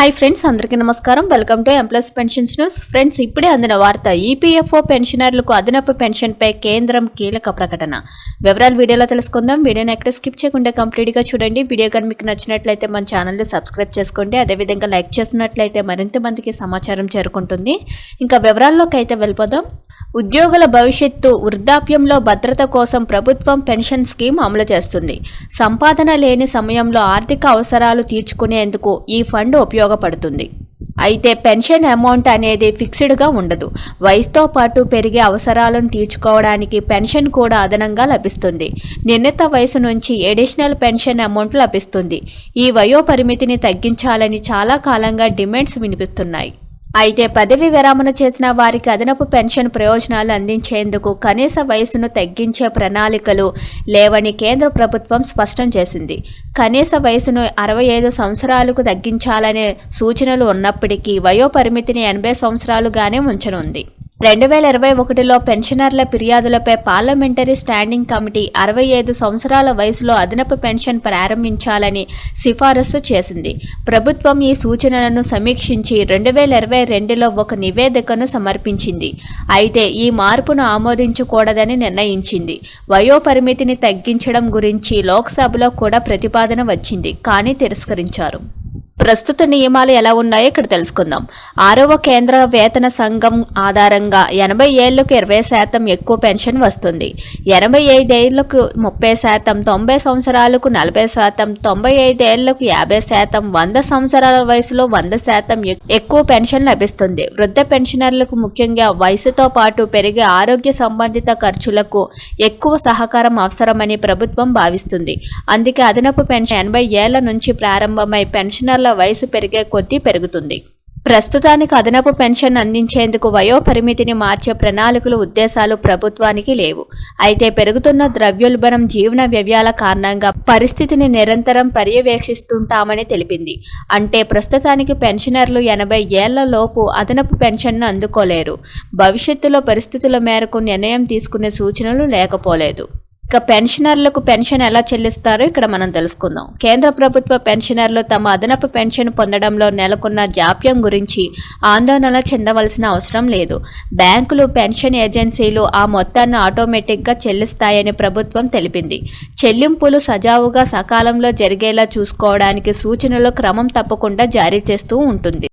Hi friends అందరికీ నమస్కారం. Welcome to employees pensions news friends ఇప్పుడే అందిన వార్త ఈపీఎఫ్ఓ పెన్షనర్లకు అదనపు పెన్షన్పై కేంద్రం కీలక ప్రకటన. వివరాలు వీడియోలో తెలుసుకుందాం. వీడియోని ఎక్కడ స్కిప్ చేయకుండా కంప్లీట్గా చూడండి. వీడియో కానీ మీకు నచ్చినట్లయితే మన ఛానల్ని సబ్స్క్రైబ్ చేసుకోండి. అదేవిధంగా లైక్ చేసినట్లయితే మరింత మందికి సమాచారం చేరుకుంటుంది. ఇంకా వివరాల్లోకి అయితే వెళ్ళిపోదాం. ఉద్యోగుల భవిష్యత్తు వృద్ధాప్యంలో భద్రత కోసం ప్రభుత్వం పెన్షన్ స్కీమ్ అమలు చేస్తుంది. సంపాదన లేని సమయంలో ఆర్థిక అవసరాలు తీర్చుకునేందుకు ఈ ఫండ్ ఉపయోగపడుతుంది. అయితే పెన్షన్ అమౌంట్ అనేది ఫిక్స్డ్గా ఉండదు. వయసుతో పాటు పెరిగే అవసరాలను తీర్చుకోవడానికి పెన్షన్ కూడా అదనంగా లభిస్తుంది. నిర్ణీత వయసు నుంచి ఎడిషనల్ పెన్షన్ అమౌంట్ లభిస్తుంది. ఈ వయో పరిమితిని తగ్గించాలని చాలా కాలంగా డిమాండ్స్ వినిపిస్తున్నాయి. అయితే పదవి విరమణ చేసిన వారికి అదనపు పెన్షన్ ప్రయోజనాలు అందించేందుకు కనీస వయసును తగ్గించే ప్రణాళికలు లేవని కేంద్ర ప్రభుత్వం స్పష్టం చేసింది. కనీస వయసును అరవై ఐదు సంవత్సరాలకు తగ్గించాలనే సూచనలు ఉన్నప్పటికీ వయో పరిమితిని ఎనభై సంవత్సరాలుగానే ఉంచనుంది. రెండు వేల ఇరవై ఒకటిలో పెన్షనర్ల ఫిర్యాదులపై పార్లమెంటరీ స్టాండింగ్ కమిటీ అరవై ఐదు సంవత్సరాల వయసులో అదనపు పెన్షన్ ప్రారంభించాలని సిఫారసు చేసింది. ప్రభుత్వం ఈ సూచనలను సమీక్షించి రెండు వేల ఇరవై రెండులో ఒక నివేదికను సమర్పించింది. అయితే ఈ మార్పును ఆమోదించకూడదని నిర్ణయించింది. వయో పరిమితిని తగ్గించడం గురించి లోక్సభలో కూడా ప్రతిపాదన వచ్చింది కానీ తిరస్కరించారు. ప్రస్తుత నియమాలు ఎలా ఉన్నాయో ఇక్కడ తెలుసుకుందాం. ఆరవ కేంద్ర వేతన సంఘం ఆధారంగా ఎనభై ఏళ్ళకు ఇరవై శాతం ఎక్కువ పెన్షన్ వస్తుంది. ఎనభై ఐదేళ్ళకు ముప్పై శాతం తొంభై సంవత్సరాలకు నలభై శాతం తొంభై ఐదేళ్ళకు యాభై శాతం వంద సంవత్సరాల వయసులో వంద శాతం ఎక్కువ పెన్షన్ లభిస్తుంది. వృద్ధ పెన్షనర్లకు ముఖ్యంగా వయసుతో పాటు పెరిగే ఆరోగ్య సంబంధిత ఖర్చులకు ఎక్కువ సహకారం అవసరమని ప్రభుత్వం భావిస్తుంది. అందుకే అదనపు పెన్షన్ ఎనభై ఏళ్ళ నుంచి ప్రారంభమై పెన్షనర్ల వయసు పెరిగే కొద్దీ పెరుగుతుంది. ప్రస్తుతానికి అదనపు పెన్షన్ అందించేందుకు వయో పరిమితిని మార్చే ప్రణాళికలు ఉద్దేశాలు ప్రభుత్వానికి లేవు. అయితే పెరుగుతున్న ద్రవ్యోల్బణం జీవన వ్యయాల కారణంగా పరిస్థితిని నిరంతరం పర్యవేక్షిస్తుంటామని తెలిపింది. అంటే ప్రస్తుతానికి పెన్షనర్లు ఎనభై ఏళ్ళలోపు అదనపు పెన్షన్ను అందుకోలేరు. భవిష్యత్తులో పరిస్థితుల మేరకు నిర్ణయం తీసుకునే సూచనలు లేకపోలేదు. ఇక పెన్షనర్లకు పెన్షన్ ఎలా చెల్లిస్తారో ఇక్కడ మనం తెలుసుకుందాం. కేంద్ర ప్రభుత్వ పెన్షనర్లు తమ అదనపు పెన్షన్ పొందడంలో నెలకొన్న జాప్యం గురించి ఆందోళన చెందవలసిన అవసరం లేదు. బ్యాంకులు పెన్షన్ ఏజెన్సీలు ఆ మొత్తాన్ని ఆటోమేటిక్గా చెల్లిస్తాయని ప్రభుత్వం తెలిపింది. చెల్లింపులు సజావుగా సకాలంలో జరిగేలా చూసుకోవడానికి సూచనలు క్రమం తప్పకుండా జారీ చేస్తూ ఉంటుంది.